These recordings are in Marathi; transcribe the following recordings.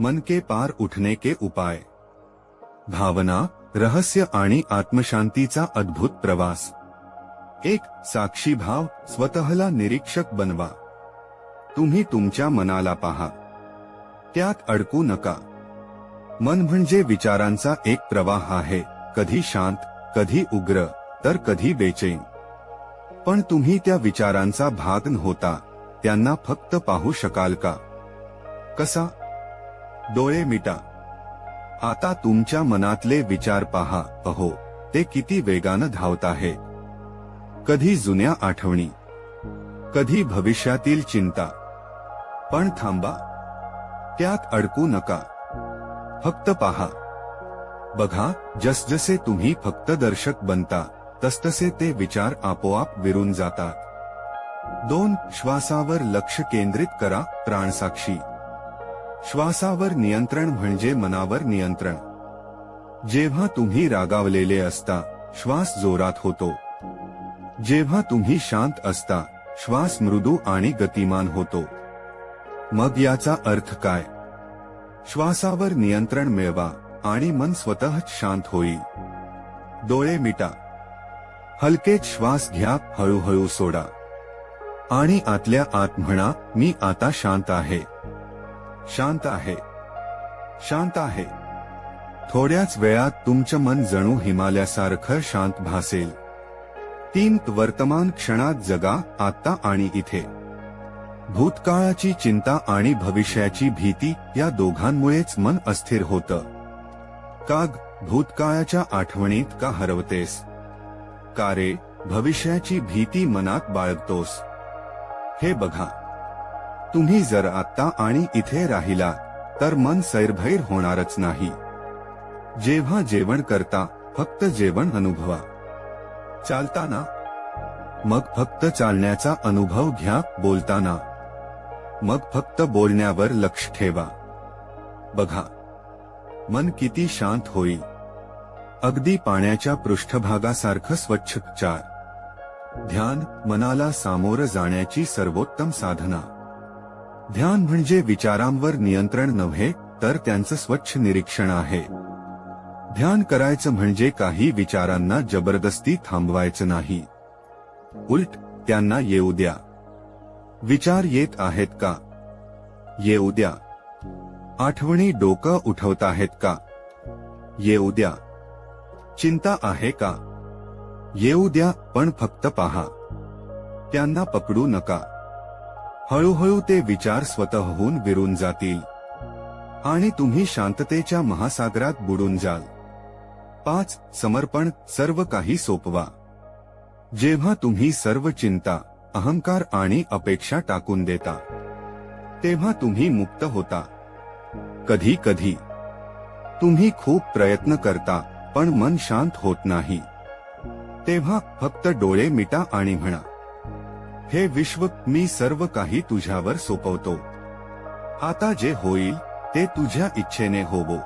मन के पार उठने के उपाय। भावना रहस्य आणि आत्मशांतीचा अद्भुत प्रवास। एक साक्षी भाव स्वतःला निरीक्षक बनवा। तुम्ही तुमच्या मनाला पहा। त्यात अडकू नका। मन म्हणजे विचारांचा एक प्रवाह आहे। कधी शांत कधी उग्र तर कधी बेचैन। पण तुम्ही त्या विचारांचा भाग न होता त्यांना फक्त पाहू शकाल का? कसा? डोळे मिटा. आता तुमच्या मनातले विचार पहा अहो ते किती वेगानं धावत आहे. कधी जुन्या आठवणी कधी भविष्यातील चिंता. पण थांबा त्यात अडकू नका. फक्त पहा. बघा जसजसे तुम्ही फक्त दर्शक बनता तसतसे ते विचार आपोआप विरून जातात. दोन श्वासावर लक्ष केंद्रित करा प्राणसाक्षी. श्वासावर नियंत्रण म्हणजे मनावर नियंत्रण. जेव्हा तुम्ही रागावलेले असता श्वास जोरात होतो. जेव्हा तुम्ही शांत असता श्वास मृदू आणि गतिमान होतो. मग याचा अर्थ काय? श्वासावर नियंत्रण मिळवा आणि मन स्वतःच शांत होईल डोळे मिटा. हलकेच श्वास घ्या हळूहळू सोडा. आणि आतल्या आत म्हणा मी आता शांत आहे. शांत आहे. शांत आहे. थोड्याच वेळात तुमचं मन जणू हिमालयासारखं शांत भासेल. तीन वर्तमान क्षणात जगा आत्ता आणि इथे. भूतकाळाची चिंता आणि भविष्याची भीती या दोघांमुळेच मन अस्थिर होतं. काग भूतकाळाच्या आठवणीत का हरवतेस? का रे भविष्याची भीती मनात बाळगतोस? हे बघा. तुम्ही जर आत्ता आणि इथे राहिला तर मन सैरभैर होणारच नाही. जेव्हा जेवण करता फक्त जेवण अनुभवा. चालताना. मग फक्त चालण्याचा अनुभव घ्या बोलताना. मग फक्त बोलण्यावर लक्ष ठेवा. बघा. मन किती शांत होईल. अगदी पाण्याच्या पृष्ठभागासारखं स्वच्छ चार. ध्यान मनाला सामोरं जाण्याची सर्वोत्तम साधना. ध्यान म्हणजे विचारांवर नियंत्रण नव्हे तर त्यांचं स्वच्छ निरीक्षण आहे. ध्यान करायचं म्हणजे काही विचारांना जबरदस्ती थांबवायचं नाही. उलट त्यांना येऊ द्या. विचार येत आहेत का? येऊ द्या. आठवणी डोकं उठवत आहेत का? येऊ द्या. चिंता आहे का? येऊ द्या पण फक्त पहा. त्यांना पकडू नका. हळूहळू ते विचार स्वतःहून विरून जातील. आणि तुम्ही शांततेच्या महासागरात बुडून जाल. पाच समर्पण सर्व काही सोपवा. जेव्हा तुम्ही सर्व चिंता अहंकार आणि अपेक्षा टाकून देता तेव्हा तुम्ही मुक्त होता. कधी कधी तुम्ही खूप प्रयत्न करता पण मन शांत होत नाही. तेव्हा फक्त डोळे मिटा आणि म्हणा हे विश्व मी सर्व काही तुझ्यावर सोपवतो. आता जे होईल ते तुझ्या इच्छेने होवो.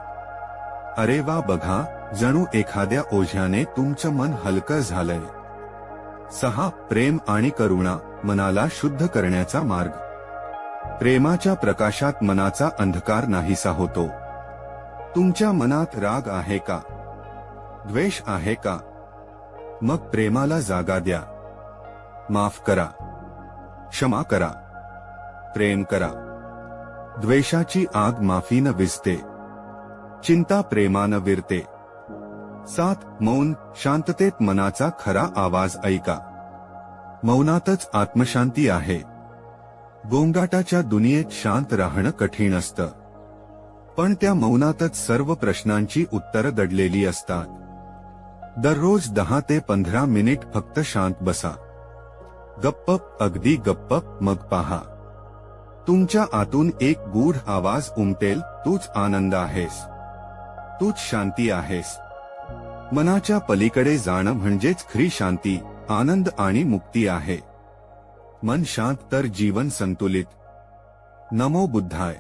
अरे वा बघा जणू एखाद्या ओझ्याने तुमचं मन हलकं झालंय. सहा प्रेम आणि करुणा मनाला शुद्ध करण्याचा मार्ग. प्रेमाच्या प्रकाशात मनाचा अंधकार नाहीसा होतो. तुमच्या मनात राग आहे का? द्वेष आहे का? मग प्रेमाला जागा द्या. माफ करा. क्षमा करा. प्रेम करा. द्वेषाची आग माफीनं विजते चिंता प्रेमानं विरते. सात मौन शांततेत मनाचा खरा आवाज ऐका. मौनातच आत्मशांती आहे. गोंगाटाच्या दुनियेत शांत राहणं कठीण असतं. पण त्या मौनातच सर्व प्रश्नांची उत्तरं दडलेली असतात. दररोज दहा ते पंधरा मिनिट फक्त शांत बसा. गप्प अगदी गप्प मग पहा. तुमच्या आतून एक गूढ आवाज उमटेल तूच आनंद आहेस. तूच शांती आहेस. मनाच्या पलीकडे जाणं म्हणजेच खरी शांती आनंद आणि मुक्ती आहे. मन शांत तर जीवन संतुलित. नमो बुद्धाय.